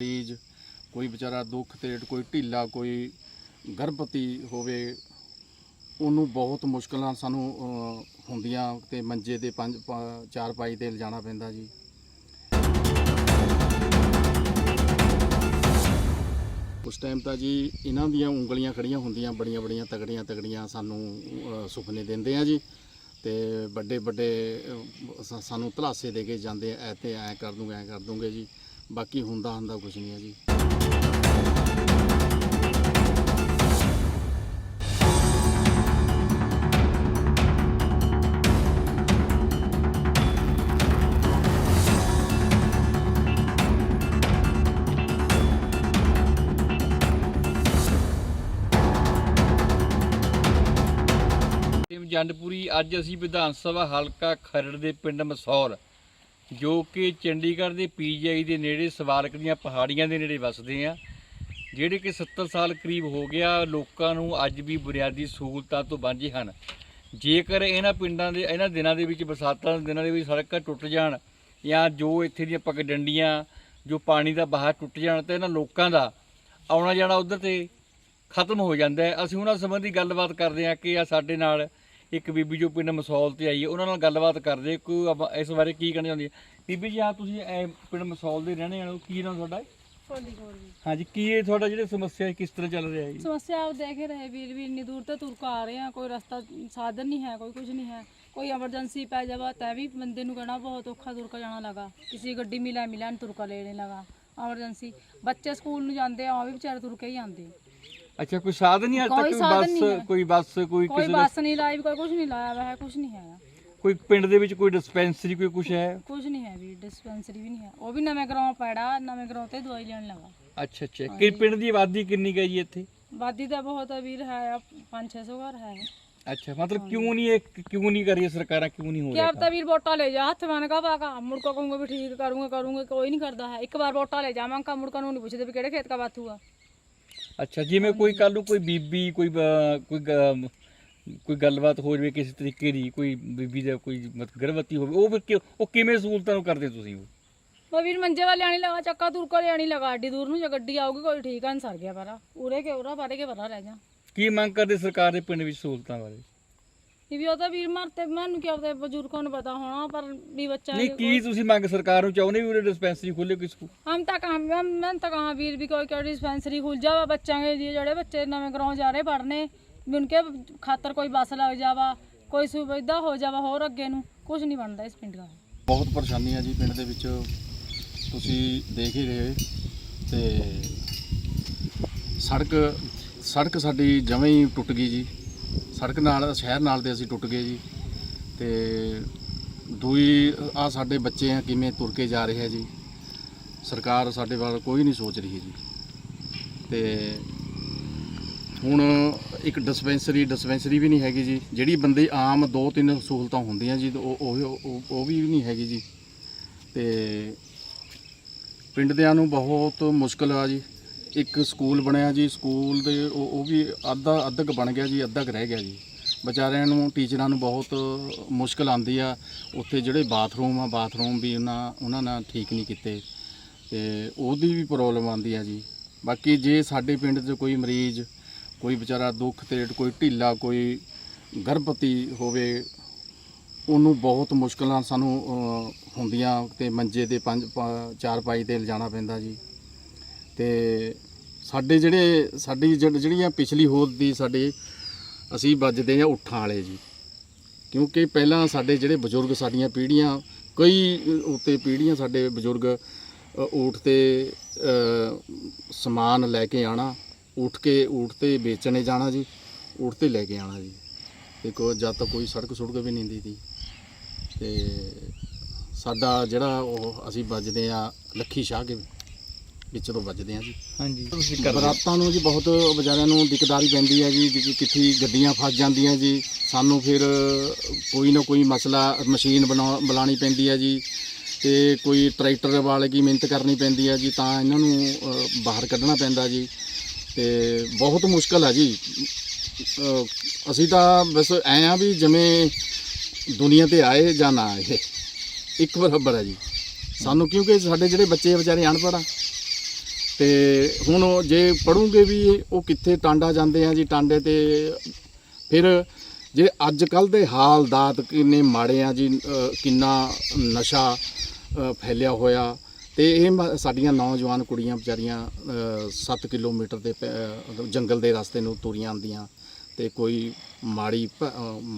ਮਰੀਜ਼ ਕੋਈ ਵਿਚਾਰਾ ਦੁੱਖ ਤੇ ਕੋਈ ਢਿੱਲਾ ਕੋਈ ਗਰਭਵਤੀ ਹੋਵੇ ਉਹਨੂੰ ਬਹੁਤ ਮੁਸ਼ਕਲ ਸਾਨੂੰ ਹੁੰਦੀਆਂ ਤੇ ਮੰਜੇ ਦੇ ਪੰਜ ਚਾਰ ਪਾਈ ਤੇ ਲਿਜਾਣਾ ਪੈਂਦਾ ਜੀ। ਉਸ ਟਾਈਮ ਤਾਂ ਜੀ ਇਹਨਾਂ ਦੀਆਂ ਉਂਗਲੀਆਂ ਖੜੀਆਂ ਹੁੰਦੀਆਂ ਬੜੀਆਂ ਬੜੀਆਂ ਤਗੜੀਆਂ ਤਗੜੀਆਂ ਸਾਨੂੰ ਅਹ, ਸੁਪਨੇ ਦਿੰਦੇ ਆ ਜੀ। ਤੇ ਵੱਡੇ ਵੱਡੇ ਸਾਨੂੰ ਧਲਾਸੇ ਦੇ ਕੇ ਜਾਂਦੇ ਐ ਤੇ ਐ ਕਰ ਦੂੰਗੇ ਐ ਕਰ ਦੂੰਗੇ ਜੀ। ਬਾਕੀ ਹੁੰਦਾ ਹੁੰਦਾ ਕੁਝ ਨਹੀਂ ਹੈ ਜੀ। ਟੀਮ ਜੰਡਪੁਰੀ, ਅੱਜ ਅਸੀਂ ਵਿਧਾਨ ਸਭਾ ਹਲਕਾ ਖਰੜ ਦੇ ਪਿੰਡ ਮਸੌਰ ਜੋ ਕਿ ਚੰਡੀਗੜ੍ਹ ਦੇ ਪੀਜੀਆਈ ਦੇ ਨੇੜੇ ਸਵਾਰਕ ਦੀਆਂ ਪਹਾੜੀਆਂ ਦੇ ਨੇੜੇ ਵੱਸਦੇ ਆ। ਜਿਹੜੇ ਕਿ 70 ਸਾਲ ਕਰੀਬ ਹੋ ਗਿਆ ਲੋਕਾਂ ਨੂੰ ਅੱਜ ਵੀ ਬੁਨਿਆਦੀ ਸਹੂਲਤਾਂ ਤੋਂ ਵਾਂਝੇ ਹਨ। ਜੇਕਰ ਇਹਨਾਂ ਪਿੰਡਾਂ ਦੇ, ਇਹਨਾਂ ਦਿਨਾਂ ਦੇ ਵਿੱਚ, ਬਰਸਾਤਾਂ ਦੇ ਦਿਨਾਂ ਦੇ ਵਿੱਚ ਸੜਕਾਂ ਟੁੱਟ ਜਾਣ ਜਾਂ ਜੋ ਇੱਥੇ ਦੀਆਂ ਪਗਡੰਡੀਆਂ, ਜੋ ਪਾਣੀ ਦਾ ਬਹਾਅ ਟੁੱਟ ਜਾਣ ਤਾਂ ਇਹਨਾਂ ਲੋਕਾਂ ਦਾ ਆਉਣਾ ਜਾਣਾ ਉਧਰ ਤੇ ਖਤਮ ਹੋ ਜਾਂਦਾ ਹੈ। ਅਸੀਂ ਉਹਨਾਂ ਸੰਬੰਧੀ ਗੱਲਬਾਤ ਕਰਦੇ ਹਾਂ ਕਿ ਆ ਸਾਡੇ ਨਾਲ ਇੱਕ ਬੀਬੀ ਜੋ ਪਿੰਡ ਮਸੌਲ ਤੇ ਆਈ ਹੈ ਉਹਨਾਂ ਨਾਲ ਗੱਲਬਾਤ ਕਰਦੇ ਕੋਈ ਆਪਾਂ ਇਸ ਬਾਰੇ ਕੀ ਕਹਿਣਾ ਚਾਹੁੰਦੀ ਹੈ ਬੀਬੀ ਜੀ ਆ ਤੁਸੀਂ ਇਹ ਪਿੰਡ ਮਸੌਲ ਦੇ ਰਹਿਣੇ ਵਾਲੇ ਹੋ। ਕੀ ਨਾਮ ਤੁਹਾਡਾ? ਕੋਲ ਹਾਂਜੀ ਕੀ ਇਹ ਤੁਹਾਡਾ ਜਿਹੜੇ ਸਮੱਸਿਆ ਹੈ, ਕਿਸ ਤਰ੍ਹਾਂ ਚੱਲ ਰਿਹਾ ਹੈ ਜੀ? ਸਮੱਸਿਆ ਆਪ ਦੇਖ ਹੀ ਰਹੇ ਵੀਰ ਵੀ ਇੰਨੀ ਦੂਰ ਤੇ ਤੁਰ ਕੇ ਆ ਰਹੇ ਆ ਕੋਈ ਰਸਤਾ ਸਾਧਨ ਨਹੀਂ ਹੈ ਕੋਈ ਕੁਝ ਨਹੀਂ ਹੈ। ਕੋਈ ਐਮਰਜੈਂਸੀ ਪੈ ਜਾਵਾ ਤਾਂ ਵੀ ਬੰਦੇ ਨੂੰ ਕਹਿਣਾ ਬਹੁਤ ਔਖਾ ਤੁਰ ਕੇ ਜਾਣਾ ਲਗਾ। ਕਿਸੇ ਗੱਡੀ ਮਿਲਾ ਮਿਲਾ ਤੁਰ ਕੇ ਲੈਣੇ ਲਗਾ। ਐਮਰਜੈਂਸੀ ਬੱਚੇ ਸਕੂਲ ਨੂੰ ਜਾਂਦੇ ਆ ਉਹ ਵੀ ਵਿਚਾਰੇ ਤੁਰ ਕੇ ਹੀ ਆਉਂਦੇ। ਅੱਛਾ ਕੋਈ ਸਾਧਨ ਨਹੀਂ ਅੱਜ ਕੋਈ ਤੱਕ ਸਾਧਨ ਨਹੀਂ ਬੱਸ ਹੈ। ਕੋਈ ਬੱਸ ਕੋਈ ਕੋਈ ਕਿਸੇ ਬੱਸ ਨਹੀਂ ਲਾਈ ਕੋਈ ਕੁਝ ਨਹੀਂ ਲਾਇਆ ਵਾ ਹੈ ਕੁਝ ਨਹੀਂ ਹੈ ਕੋਈ ਪਿੰਡ ਦੇ ਵਿੱਚ ਕੋਈ ਡਿਸਪੈਂਸਰੀ ਕੋਈ ਕੁਝ ਹੈ ਕੁਝ ਨਹੀਂ ਹੈ ਵੀ ਡਿਸਪੈਂਸਰੀ ਵੀ ਨਹੀਂ ਹੈ ਉਹ ਵੀ ਨਵੇਂ ਗਰਾਉਂ ਪੈੜਾ ਨਵੇਂ ਗਰਾਉਂ ਤੇ ਦਵਾਈ ਲੈਣ ਲਗਾ ਅੱਛਾ ਅੱਛਾ ਕਿ ਪਿੰਡ ਦੀ ਆਬਾਦੀ ਕਿੰਨੀ ਕੁ ਹੈ ਜੀ ਇੱਥੇ ਵਾਦੀ ਤਾਂ ਬਹੁਤ ਆ ਵੀਰ ਹੈ 5-600 ਘਰ ਹੈ ਅੱਛਾ ਮਤਲਬ ਕਿਉਂ ਨਹੀਂ ਇਹ ਕਿਉਂ ਨਹੀਂ ਕਰ ਰਹੀ ਸਰਕਾਰਾਂ ਕਿਉਂ ਨਹੀਂ ਹੋ ਕਿ ਰਿਹਾ अब तो वीर वोटा ले जा हथ बन का पाका मुड़का कहूंगा भी ठीक करूंगा करूंगा कोई नहीं करता है एक बार वोटा ले जावांगा मुड़का ਨੂੰ ਨਹੀਂ ਪੁੱਛਦੇ ਵੀ ਕਿਹੜੇ ਖੇਤ ਦਾ ਬਾਤ ਹੁਆ ਅੱਛਾ ਜਿਵੇਂ ਕੋਈ ਕੱਲ ਨੂੰ ਕੋਈ ਬੀਬੀ ਕੋਈ ਕੋਈ ਗ- ਕੋਈ ਗੱਲਬਾਤ ਹੋ ਜਾਵੇ ਕਿਸੇ ਤਰੀਕੇ ਦੀ ਕੋਈ ਬੀਬੀ ਦਾ ਕੋਈ ਮਤਲਬ ਗਰਭਵਤੀ ਹੋਵੇ ਉਹ ਫਿਰ ਕਿ- ਉਹ ਕਿਵੇਂ ਸਹੂਲਤਾਂ ਨੂੰ ਕਰਦੇ ਤੁਸੀਂ ਉਹ? ਵੀਰ ਮੰਜੇ ਵਾਲੇ ਆਣੀ ਲਗਾ ਚੱਕਾ ਤੁਰ ਕੇ ਆਣੀ ਲਗਾ ਅੱਡੀ ਦੂਰ ਨੂੰ ਜੇ ਗੱਡੀ ਆਊਗੀ ਕੋਈ ਠੀਕ ਆ ਸਰ ਗਿਆ ਪਰਾ ਉਰੇ ਕੇ ਉਰਾ ਬਾਰੇ ਕੇ ਪਰਾ ਰਹਿ ਜਾ। ਕੀ ਮੰਗ ਕਰਦੇ ਸਰਕਾਰ ਦੇ ਪਿੰਡ ਵਿੱਚ ਸਹੂਲਤਾਂ ਬਾਰੇ? ਵੀ ਉਹ ਵੀਰ ਮਰ ਤੇ ਮੈਨੂੰ ਕਿਹਾ ਤੇ ਬਜ਼ੁਰਗਾਂ ਨੂੰ ਪਤਾ ਹੋਣਾ ਪਰ ਵੀ ਬੱਚਾ ਨਹੀਂ ਕੀ ਤੁਸੀਂ ਮੰਗ ਸਰਕਾਰ ਨੂੰ ਚਾਹੁੰਦੇ ਵੀ ਉਹ ਡਿਸਪੈਂਸਰੀ ਖੋਲੇ ਕਿਸ ਕੋ ਹਮ ਤਾਂ ਕਹਾਂ ਮੈਂ ਮੈਂ ਤਾਂ ਕਹਾਂ ਵੀਰ ਵੀ ਕੋਈ ਕੋਈ ਡਿਸਪੈਂਸਰੀ ਖੁੱਲ ਜਾਵਾ ਬੱਚਿਆਂ ਦੇ ਲਈ ਜਿਹੜੇ ਬੱਚੇ ਨਵੇਂ ਗਰਾਉਂ ਜਾ ਰਹੇ ਪੜਨੇ ਵੀ ਉਨਕੇ ਖਾਤਰ ਕੋਈ ਬਸ ਲੱਗ ਜਾਵਾ ਕੋਈ ਸੁਵਿਧਾ ਹੋ ਜਾਵਾ ਹੋਰ ਅੱਗੇ ਨੂੰ ਕੁਝ ਨਹੀਂ ਬਣਦਾ ਇਸ ਪਿੰਡ ਦਾ। ਬਹੁਤ ਪਰੇਸ਼ਾਨੀ ਆ ਜੀ ਪਿੰਡ ਦੇ ਵਿੱਚ। ਤੁਸੀਂ ਦੇਖ ਹੀ ਰਹੇ ਤੇ ਸੜਕ ਸੜਕ ਸਾਡੀ ਜਮੇ ਹੀ ਟੁੱਟ ਗਈ ਜੀ। ਸੜਕ ਨਾਲ, ਸ਼ਹਿਰ ਨਾਲ ਦੇ ਅਸੀਂ ਟੁੱਟ ਗਏ ਜੀ। ਤੇ ਦੂਈ ਆ ਸਾਡੇ ਬੱਚੇ ਆ, ਕਿਵੇਂ ਤੁਰ ਕੇ ਜਾ ਰਹੇ ਆ ਜੀ। ਸਰਕਾਰ ਸਾਡੇ ਵੱਲ ਕੋਈ ਨਹੀਂ ਸੋਚ ਰਹੀ ਜੀ। ਤੇ ਹੁਣ ਇੱਕ ਡਿਸਪੈਂਸਰੀ ਡਿਸਪੈਂਸਰੀ ਵੀ ਨਹੀਂ ਹੈਗੀ ਜੀ। ਜਿਹੜੀ ਬੰਦੇ ਆਮ ਦੋ ਤਿੰਨ ਸਹੂਲਤਾਂ ਹੁੰਦੀਆਂ ਜੀ ਉਹ ਉਹ, ਉਹ- ਉਹ ਵੀ ਨਹੀਂ ਹੈਗੀ ਜੀ। ਤੇ ਪਿੰਡ ਦਿਆਂ ਨੂੰ ਬਹੁਤ ਮੁਸ਼ਕਲ ਆ ਜੀ। ਇੱਕ ਸਕੂਲ ਬਣਿਆ ਜੀ, ਸਕੂਲ ਦੇ ਉਹ ਉਹ ਵੀ ਅੱਧਾ ਅੱਧਾ ਕੁ ਬਣ ਗਿਆ ਜੀ ਅੱਧਾ ਕੁ ਰਹਿ ਗਿਆ ਜੀ। ਵਿਚਾਰਿਆਂ ਨੂੰ, ਟੀਚਰਾਂ ਨੂੰ ਬਹੁਤ ਮੁਸ਼ਕਲ ਆਉਂਦੀ ਆ। ਉੱਥੇ ਜਿਹੜੇ ਬਾਥਰੂਮ ਆ, ਬਾਥਰੂਮ ਵੀ ਉਹਨਾਂ ਉਹਨਾਂ ਨਾਲ ਠੀਕ ਨਹੀਂ ਕੀਤੇ। ਤੇ ਉਹਦੀ ਵੀ ਪ੍ਰੋਬਲਮ ਆਉਂਦੀ ਆ ਜੀ। ਬਾਕੀ ਜੇ ਸਾਡੇ ਪਿੰਡ 'ਚ ਕੋਈ ਮਰੀਜ਼, ਕੋਈ ਵਿਚਾਰਾ ਦੁੱਖ ਤੇ ਕੋਈ ਢਿੱਲਾ, ਕੋਈ ਗਰਭਵਤੀ ਹੋਵੇ, ਉਹਨੂੰ ਬਹੁਤ ਮੁਸ਼ਕਲਾਂ ਸਾਨੂੰ ਹੁੰਦੀਆਂ ਤੇ ਮੰਜੇ ਦੇ ਪੰਜ ਚਾਰ ਪਾਈ ਤੇ ਲਿਜਾਣਾ ਪੈਂਦਾ ਜੀ। ਤੇ ਸਾਡੇ ਜਿਹੜੇ, ਸਾਡੀ ਜਿਹੜੀ- ਜਿਹੜੀਆਂ ਪਿਛਲੀ ਹੋਦ ਦੀ ਸਾਡੇ ਅਸੀਂ ਵੱਜਦੇ ਆ ਉੱਠਾਂ ਵਾਲੇ ਜੀ। ਕਿਉਂਕਿ ਪਹਿਲਾਂ ਸਾਡੇ ਜਿਹੜੇ ਬਜ਼ੁਰਗ ਸਾਡੀਆਂ ਪੀੜ੍ਹੀਆਂ, ਕਈ ਉੱਤੇ ਪੀੜ੍ਹੀਆਂ ਸਾਡੇ ਬਜ਼ੁਰਗ ਊਠ ਤੇ ਸਮਾਨ ਲੈ ਕੇ ਆਣਾ, ਉੱਠ ਕੇ ਊਠ ਤੇ ਵੇਚਣੇ ਜਾਣਾ ਜੀ, ਊਠ ਤੇ ਲੈ ਕੇ ਆਣਾ ਜੀ। ਦੇਖੋ, ਜਦ ਤੱਕ ਕੋਈ ਸੜਕ ਸੁੜਕ ਵੀ ਨਹੀਂ ਹੁੰਦੀ ਸੀ ਤੇ ਸਾਡਾ ਜਿਹੜਾ ਉਹ ਅਸੀਂ ਵੱਜਦੇ ਆ ਲੱਖੀ ਸ਼ਾਹ ਕੇ ਵਿੱਚ ਤੋਂ ਵੱਜਦੇ ਆ ਜੀ। ਹਾਂਜੀ। ਤੁਸੀਂ ਬਰਾਤਾਂ ਨੂੰ ਜੀ ਬਹੁਤ ਵਿਚਾਰਿਆਂ ਨੂੰ ਦਿੱਕਦਾਰੀ ਪੈਂਦੀ ਹੈ ਜੀ ਕਿ ਕਿੱਥੇ ਗੱਡੀਆਂ ਫਸ ਜਾਂਦੀਆਂ ਜੀ। ਸਾਨੂੰ ਫਿਰ ਕੋਈ ਨਾ ਕੋਈ ਮਸਲਾ ਮਸ਼ੀਨ ਬਣਾ ਬੁਲਾਉਣੀ ਪੈਂਦੀ ਹੈ ਜੀ। ਤੇ ਕੋਈ ਟਰੈਕਟਰ ਵਾਲੇ ਕੀ ਮਿਹਨਤ ਕਰਨੀ ਪੈਂਦੀ ਹੈ ਜੀ ਤਾਂ ਇਹਨਾਂ ਨੂੰ ਅ, ਬਾਹਰ ਕੱਢਣਾ ਪੈਂਦਾ ਜੀ। ਤੇ ਬਹੁਤ ਮੁਸ਼ਕਲ ਹੈ ਜੀ। ਅ, ਅਸੀਂ ਤਾਂ ਬਸ ਐ ਆ ਵੀ ਜਿਵੇਂ ਦੁਨੀਆ ਤੇ ਆਏ ਜਾਂ ਨਾ ਆਏ ਇੱਕ ਬਰਾਬਰ ਹੈ ਜੀ। ਸਾਨੂੰ ਕਿਉਂਕਿ ਸਾਡੇ ਜਿਹੜੇ ਬੱਚੇ ਵਿਚਾਰੇ ਅਨਪੜ੍ਹ ਆ। ਤੇ ਹੁਣ ਉਹ ਜੇ ਪੜੂਗੇ ਵੀ ਉਹ ਕਿੱਥੇ ਟਾਂਡਾ ਜਾਂਦੇ ਆ ਜੀ, ਟਾਂਡੇ ਤੇ ਫਿਰ ਜੇ ਅੱਜ ਕੱਲ ਦੇ ਹਾਲਦਾਤ ਕਿੰਨੇ ਮਾੜੇ ਆ ਜੀ ਕਿੰਨਾ ਨਸ਼ਾ ਫੈਲਿਆ ਹੋਇਆ ਤੇ ਇਹ ਮ- ਸਾਡੀਆਂ ਨੌਜਵਾਨ ਕੁੜੀਆਂ ਵਿਚਾਰੀਆਂ 7 ਕਿਲੋਮੀਟਰ ਦੇ ਪੈ- ਜੰਗਲ ਦੇ ਰਸਤੇ ਨੂੰ ਤੁਰੀਆਂ ਆਉਂਦੀਆਂ। ਤੇ ਕੋਈ ਮਾੜੀ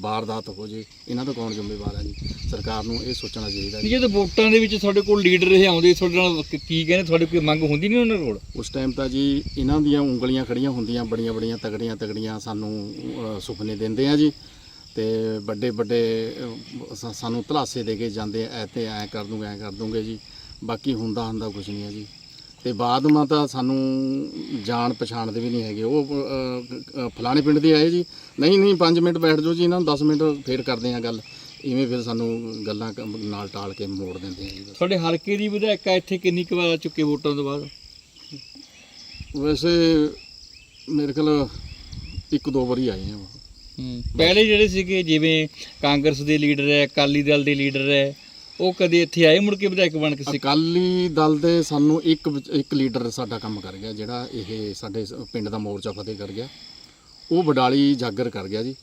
ਵਾਰਦਾਤ ਹੋ ਜੇ ਇਹਨਾਂ ਦਾ ਕੌਣ ਜ਼ਿੰਮੇਵਾਰ ਹੈ ਜੀ? ਸਰਕਾਰ ਨੂੰ ਇਹ ਸੋਚਣਾ ਚਾਹੀਦਾ ਜੀ। ਜਦੋਂ ਵੋਟਾਂ ਦੇ ਵਿੱਚ ਤੁਹਾਡੇ ਕੋਲ ਲੀਡਰ ਇਹ ਆਉਂਦੇ ਤੁਹਾਡੇ ਨਾਲ ਕੀ ਕਹਿੰਦੇ ਤੁਹਾਡੀ ਕੋਈ ਮੰਗ ਹੁੰਦੀ ਨਹੀਂ ਉਹਨਾਂ ਕੋਲ? ਉਸ ਟਾਈਮ ਤਾਂ ਜੀ ਇਹਨਾਂ ਦੀਆਂ ਉਂਗਲੀਆਂ ਖੜੀਆਂ ਹੁੰਦੀਆਂ ਬੜੀਆਂ ਬੜੀਆਂ ਤਗੜੀਆਂ ਤਗੜੀਆਂ ਸਾਨੂੰ ਸੁਪਨੇ ਦਿੰਦੇ ਆ ਜੀ। ਤੇ ਵੱਡੇ ਵੱਡੇ ਸਾਨੂੰ ਧਲਾਸੇ ਦੇ ਕੇ ਜਾਂਦੇ ਐ ਤੇ ਐ ਕਰ ਦੂੰਗੇ ਐ ਕਰ ਦੂੰਗੇ ਜੀ। ਬਾਕੀ ਹੁੰਦਾ ਹੁੰਦਾ ਕੁਝ ਨਹੀਂ ਹੈ ਜੀ। ਤੇ ਬਾਅਦ ਮਾ ਤਾਂ ਸਾਨੂੰ ਜਾਣ ਪਛਾਣ ਦੇ ਵੀ ਨਹੀਂ ਹੈਗੇ। ਉਹ ਫਲਾਣੇ ਪਿੰਡ ਦੇ ਆਏ ਜੀ। ਨਹੀਂ ਨਹੀਂ 5 ਮਿੰਟ ਬੈਠ ਜਾਓ ਜੀ ਇਹਨਾਂ ਨੂੰ 10 ਮਿੰਟ ਫੇਰ ਕਰਦੇ ਆ ਗੱਲ। ਇਵੇਂ ਫਿਰ ਸਾਨੂੰ ਗੱਲਾਂ ਕ- ਨਾਲ ਟਾਲ ਕੇ ਮੋੜ ਦਿੰਦੇ ਆ ਜੀ। ਬਸ ਤੁਹਾਡੇ ਹਲਕੇ ਦੀ ਵਿਧਾਇਕਾ ਇੱਥੇ ਕਿੰਨੀ ਕੁ ਵਾਰ ਆ ਚੁੱਕੇ ਵੋਟਾਂ ਤੋਂ ਬਾਅਦ? ਵੈਸੇ ਮੇਰੇ ਖਿਆਲ ਇੱਕ ਦੋ ਵਾਰੀ ਆਏ ਆ। ਉਹ। ਪਹਿਲੇ ਜਿਹੜੇ ਸੀਗੇ ਜਿਵੇਂ ਕਾਂਗਰਸ ਦੇ ਲੀਡਰ ਹੈ ਅਕਾਲੀ ਦਲ ਦੇ ਲੀਡਰ ਹੈ ਉਹ ਕਦੇ ਇੱਥੇ ਆਏ ਮੁੜ ਕੇ ਵਿਧਾਇਕ ਬਣ ਕੇ ਸੀ? ਅਕਾਲੀ ਦਲ ਦੇ ਸਾਨੂੰ ਇੱਕ ਇੱਕ ਲੀਡਰ ਸਾਡਾ ਕੰਮ ਕਰ ਗਿਆ ਜਿਹੜਾ ਇਹ ਸਾਡੇ ਪਿੰਡ ਦਾ ਮੋਰਚਾ ਫਤਿਹ ਕਰ ਗਿਆ। ਉਹ ਵਡਾਲੀ ਜਾਗਰ ਕਰ ਗਿਆ ਜੀ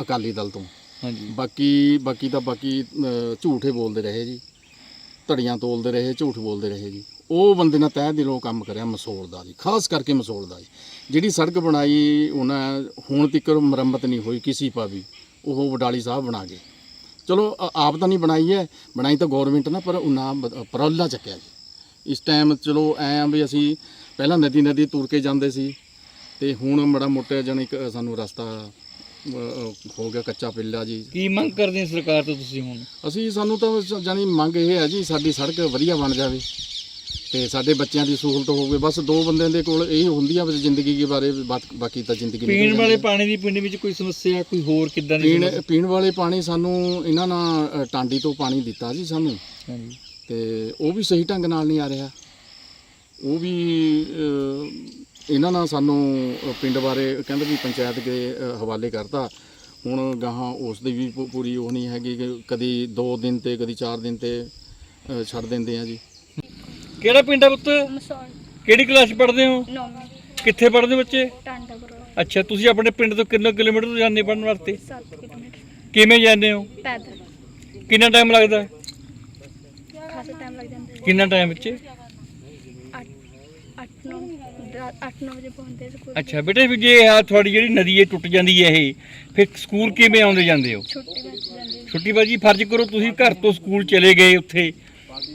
ਅਕਾਲੀ ਦਲ ਤੋਂ। ਹਾਂਜੀ। ਬਾਕੀ ਬਾਕੀ ਤਾਂ ਬਾਕੀ ਝੂਠੇ ਬੋਲਦੇ ਰਹੇ ਜੀ। ਧੜੀਆਂ ਤੋਲਦੇ ਰਹੇ ਝੂਠ ਬੋਲਦੇ ਰਹੇ ਜੀ। ਉਹ ਬੰਦੇ ਨੇ ਤਹਿ ਦਿਲੋਂ ਕੰਮ ਕਰਿਆ ਮਸੋਲ ਦਾ ਜੀ ਖਾਸ ਕਰਕੇ ਮਸੋਲ ਦਾ ਜੀ। ਜਿਹੜੀ ਸੜਕ ਬਣਾਈ ਉਹਨਾਂ ਹੁਣ ਤੱਕ ਮੁਰੰਮਤ ਨਹੀਂ ਹੋਈ ਕਿਸੇ ਪਾ ਵੀ। ਉਹ ਵਡਾਲੀ ਸਾਹਿਬ ਬਣਾ ਗਏ। ਚਲੋ ਅ- ਆਪ ਤਾਂ ਨਹੀਂ ਬਣਾਈ ਹੈ। ਬਣਾਈ ਤਾਂ ਗਵਰਨਮੈਂਟ ਨੇ ਪਰ ਉਹਨਾਂ ਪਰੌਲਾ ਚੱਕਿਆ ਜੀ। ਇਸ ਟਾਈਮ ਚਲੋ ਐ ਆ ਵੀ ਅਸੀਂ ਪਹਿਲਾਂ ਨਦੀ ਨਦੀ ਤੁਰ ਕੇ ਜਾਂਦੇ ਸੀ। ਤੇ ਹੁਣ ਬੜਾ ਮੋਟਾ ਜਾਣੀ ਕਿ ਸਾਨੂੰ ਰਸਤਾ ਅ, ਅ, ਹੋ ਗਿਆ ਕੱਚਾ ਪਿੱਲਾ ਜੀ। ਕੀ ਮੰਗ ਕਰਦੇ ਸਰਕਾਰ ਤੋਂ ਤੁਸੀਂ ਹੁਣ? ਅਸੀਂ ਸਾਨੂੰ ਤਾਂ ਸ- ਜਾਣੀ ਮੰਗ ਇਹ ਹੈ ਜੀ ਸਾਡੀ ਸੜਕ ਵਧੀਆ ਬਣ ਜਾਵੇ। ਤੇ ਸਾਡੇ ਬੱਚਿਆਂ ਦੀ ਸਹੂਲਤ ਹੋਵੇ ਬਸ ਦੋ ਬੰਦਿਆਂ ਦੇ ਕੋਲ ਇਹ ਹੁੰਦੀ ਆ ਜ਼ਿੰਦਗੀ ਦੇ ਬਾਰੇ ਬਾਤ- ਬਾਕੀ ਤਾਂ ਜ਼ਿੰਦਗੀ ਨਿਕਲ ਪੀਣ ਜਾਂਦੀ ਵਾਲੇ। ਪਾਣੀ ਦੀ ਪਿੰਡ ਵਿੱਚ ਕੋਈ ਸਮੱਸਿਆ ਕੋਈ ਹੋਰ ਕਿੱਦਾਂ ਦੀ ਪੀਣ ਸਮੱਸਿਆ? ਪੀਣ ਵਾਲੇ ਪਾਣੀ ਸਾਨੂੰ ਇਹਨਾਂ ਨਾਲ ਅ, ਟਾਂਡੀ ਤੋਂ ਪਾਣੀ ਦਿੱਤਾ ਜੀ ਸਾਨੂੰ। ਹਾਂਜੀ। ਤੇ ਉਹ ਵੀ ਸਹੀ ਢੰਗ ਨਾਲ ਨਹੀਂ ਆ ਰਿਹਾ। ਉਹ ਵੀ ਅ, ਇਹਨਾਂ ਨਾਲ ਸਾਨੂੰ ਅ, ਪਿੰਡ ਬਾਰੇ ਕਹਿੰਦੇ ਵੀ ਪੰਚਾਇਤ ਦੇ ਅ, ਹਵਾਲੇ ਕਰਤਾ। ਹੁਣ ਗਾਹਾਂ ਉਸ ਦੀ ਵੀ ਪੂ- ਪੂਰੀ ਉਹ ਨਹੀਂ ਹੈਗੀ ਕਿ ਕਦੀ 2 ਦਿਨ ਤੇ ਕਦੀ 4 ਦਿਨ ਤੇ ਅ, ਛੱਡ ਦਿੰਦੇ ਆ ਜੀ। ਕਿਹੜਾ ਪਿੰਡ ਹੈ ਪੁੱਤ? ਮਸੌਲ। ਕਿਹੜੀ ਕਲਾਸ 'ਚ ਪੜ੍ਹਦੇ ਹੋ? ਨੌਵੀਂ। ਕਿੱਥੇ ਪੜ੍ਹਦੇ ਹੋ ਬੱਚੇ? ਟਾਂਡਾਪੁਰ। ਅੱਛਾ ਤੁਸੀਂ ਆਪਣੇ ਪਿੰਡ ਤੋਂ ਕਿੰਨੇ ਕਿਲੋਮੀਟਰ ਤੋਂ ਜਾਂਦੇ ਪੜ੍ਹਨ ਵਾਸਤੇ? 7 ਕਿਲੋਮੀਟਰ। ਕਿਵੇਂ ਜਾਂਦੇ ਹੋ? ਪੈਦਲ। ਕਿੰਨਾ ਟਾਈਮ ਲੱਗਦਾ? ਖਾਸਾ ਟਾਈਮ ਲੱਗ ਜਾਂਦਾ। ਕਿੰਨਾ ਟਾਈਮ ਵਿੱਚ? 8 8 9 8 9 ਵਜੇ ਪਹੁੰਚਦੇ ਸਕੂਲ। ਅੱਛਾ ਬੇਟੇ ਵੀ ਜੇ ਆ ਤੁਹਾਡੀ ਜਿਹੜੀ ਨਦੀ ਇਹ ਟੁੱਟ ਜਾਂਦੀ ਹੈ ਇਹ ਫਿਰ ਸਕੂਲ ਕਿਵੇਂ ਆਉਂਦੇ ਜਾਂਦੇ ਹੋ? ਛੁੱਟੀ ਵਿੱਚ ਜਾਂਦੇ ਛੁੱਟੀ ਬਾਜੀ ਫਰਜ਼ ਕਰੋ ਤੁਸੀਂ ਘਰ ਤੋਂ ਸਕੂਲ ਚਲੇ ਗਏ ਉੱਥੇ।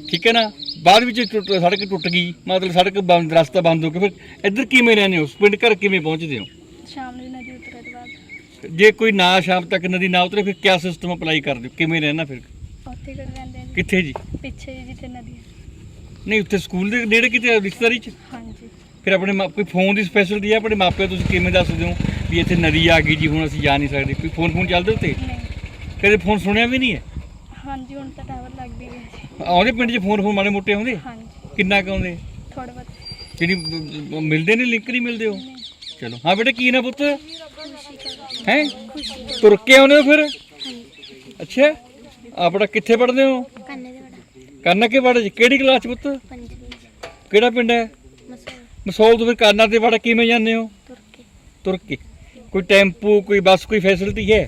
ਠੀਕ ਹੈ ਨਾ? ਬਾਅਦ ਵਿੱਚ ਟੁੱਟ ਸੜਕ ਟੁੱਟ ਗਈ ਮਤਲਬ ਸੜਕ ਬੰਦ ਰਸਤਾ ਬੰਦ ਹੋ ਗਿਆ ਫਿਰ ਇੱਧਰ ਕਿਵੇਂ ਰਹਿੰਦੇ ਹੋ? ਪਿੰਡ ਘਰ ਕਿਵੇਂ ਪਹੁੰਚਦੇ ਹੋ? ਸ਼ਾਮ ਨੂੰ ਨਦੀ ਉਤਰੇ ਤੋਂ ਬਾਅਦ। ਜੇ ਕੋਈ ਨਾ ਸ਼ਾਮ ਤੱਕ ਨਦੀ ਨਾ ਉਤਰੇ ਫਿਰ ਕਿਆ ਸਿਸਟਮ ਅਪਲਾਈ ਕਰਦੇ ਹੋ? ਕਿਵੇਂ ਰਹਿਣਾ ਫਿਰ? ਉੱਥੇ ਕਰ ਨੇ ਕਿੱਥੇ ਜੀ? ਪਿੱਛੇ ਜਿਹੀ ਜਿੱਥੇ ਨਦੀ ਹੈ। ਨਹੀਂ ਉੱਥੇ ਸਕੂਲ ਦੇ ਨੇੜੇ ਕਿਤੇ ਰਿਸ਼ਤੇਦਾਰੀ ਚ? ਹਾਂਜੀ। ਫਿਰ ਆਪਣੇ ਮਾ- ਕੋਈ ਫੋਨ ਦੀ ਸਪੈਸ਼ਲਿਟੀ ਹੈ ਆਪਣੇ ਮਾਪਿਆਂ ਤੁਸੀਂ ਕਿਵੇਂ ਦੱਸਦੇ ਹੋ ਵੀ ਇੱਥੇ ਨਦੀ ਆ ਗਈ ਜੀ ਹੁਣ ਅਸੀਂ ਜਾ ਨਹੀਂ ਸਕਦੇ? ਕੋਈ ਫੋਨ ਫੋਨ ਚੱਲਦੇ ਉੱਤੇ? ਨਹੀਂ। ਕਦੇ ਫੋਨ ਸੁਣਿਆ ਵੀ ਨਹੀਂ ਹੈ? ਹਾਂਜੀ ਹੁਣ ਤਾਂ ਟਾਵਰ ਲੱਗ ਵੀ ਗਿਆ ਜੀ। ਆਉਂਦੇ ਪਿੰਡ 'ਚ ਫੋਨ ਫੋਨ ਮਾੜੇ ਮੋਟੇ ਆਉਂਦੇ? ਹਾਂਜੀ। ਕਿੰਨਾ ਕੁ ਆਉਂਦੇ? ਥੋੜਾ ਬਹੁਤ। ਜਿਹੜੀ ਮਿਲਦੇ ਨੇ ਲਿੰਕ ਨਹੀਂ ਮਿਲਦੇ ਉਹ? ਚਲੋ। ਹਾਂ ਬੇਟਾ ਕੀ ਨਾ ਪੁੱਤ? ਹੈ? ਤੁਰ ਕੇ ਆਉਂਦੇ ਹੋ ਫਿਰ? ਹਾਂਜੀ। ਅੱਛਾ। ਆਪਣਾ ਕਿੱਥੇ ਪੜ੍ਹਦੇ ਹੋ? ਕੰਨੇ ਦੇ ਵੜਾ। ਕਾਨਾ ਕੇ ਬਾੜੇ ਚ ਕਿਹੜੀ ਕਲਾਸ ਚ ਪੁੱਤ? ਪੰਜਵੀਂ ਕਿਹੜਾ ਪਿੰਡ ਹੈ? ਮਸੌਲ। ਮਸੌਲ ਤੋਂ ਫਿਰ ਕਾਨਾ ਤੇ ਬਾੜਾ ਕਿਵੇਂ ਜਾਂਦੇ ਹੋ? ਤੁਰ ਕੇ। ਤੁਰ ਕੇ। ਕੋਈ ਟੈਂਪੂ ਕੋਈ ਬੱਸ ਕੋਈ ਫੈਸਿਲਿਟੀ ਹੈ?